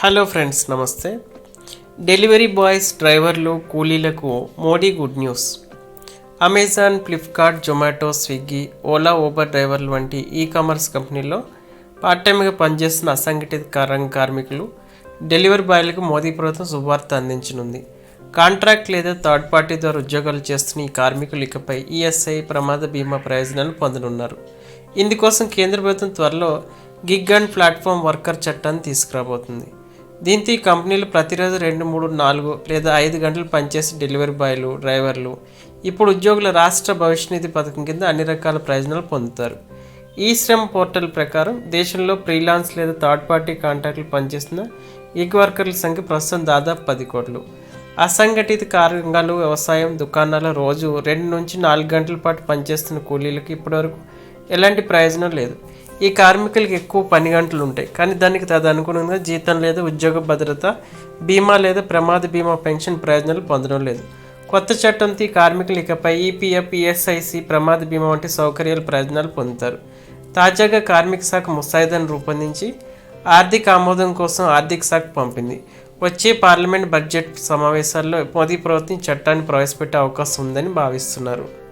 Hello friends నమస్తే. Delivery boys డ్రైవర్లు కూలీలకు Modi good news. Amazon Flipkart Zomato Swiggy Ola Uber డ్రైవర్లు వంటి ఈ కామర్స్ కంపెనీల్లో పార్ట్ టైంగా పనిచేస్తున్న అసంఘటిత రంగ కార్మికులు డెలివరీ బాయ్లకు మోదీ ప్రభుత్వం శుభవార్త అందించనుంది. కాంట్రాక్ట్ లేదా థర్డ్ పార్టీ ద్వారా ఉద్యోగాలు చేస్తున్న ఈ కార్మికులు ఇకపై ఈఎస్ఐ ప్రమాద బీమా ప్రయోజనాలు పొందనున్నారు. ఇందుకోసం కేంద్ర ప్రభుత్వం త్వరలో గిగ్ అండ్ ప్లాట్ఫామ్ వర్కర్ చట్టాన్ని తీసుకురాబోతుంది. దీంతో ఈ కంపెనీలు ప్రతిరోజు రెండు మూడు నాలుగు లేదా ఐదు గంటలు పనిచేసే డెలివరీ బాయ్లు డ్రైవర్లు ఇప్పుడు ఉద్యోగుల రాష్ట్ర భవిష్య నిధి పథకం కింద అన్ని రకాల ప్రయోజనాలు పొందుతారు. ఈ శ్రమ్ పోర్టల్ ప్రకారం దేశంలో ఫ్రీలాన్స్ లేదా థర్డ్ పార్టీ కాంట్రాక్టులు పనిచేస్తున్న గిగ్ వర్కర్ల సంఖ్య ప్రస్తుతం దాదాపు పది కోట్లు. అసంఘటిత కార్యంగాలు వ్యవసాయం దుకాణాల రోజు రెండు నుంచి నాలుగు గంటల పాటు పనిచేస్తున్న కూలీలకు ఇప్పటివరకు ఎలాంటి ప్రయోజనం లేదు. ఈ కార్మికులకు ఎక్కువ పని గంటలు ఉంటాయి. కానీ దానికి తదనుగుణంగా జీతం లేదా ఉద్యోగ భద్రత బీమా లేదా ప్రమాద బీమా పెన్షన్ ప్రయోజనాలు పొందడం లేదు. కొత్త చట్టంతో ఈ కార్మికులు ఇకపై ఈపీఎఫ్ ఈఎస్ఐసి ప్రమాద బీమా వంటి సౌకర్యాలు ప్రయోజనాలు పొందుతారు. తాజాగా కార్మిక శాఖ ముసాయిదాను రూపొందించి ఆర్థిక ఆమోదం కోసం ఆర్థిక శాఖ పంపింది. వచ్చే పార్లమెంట్ బడ్జెట్ సమావేశాల్లో మోదీ ప్రభుత్వం చట్టాన్ని ప్రవేశపెట్టే అవకాశం ఉందని భావిస్తున్నారు.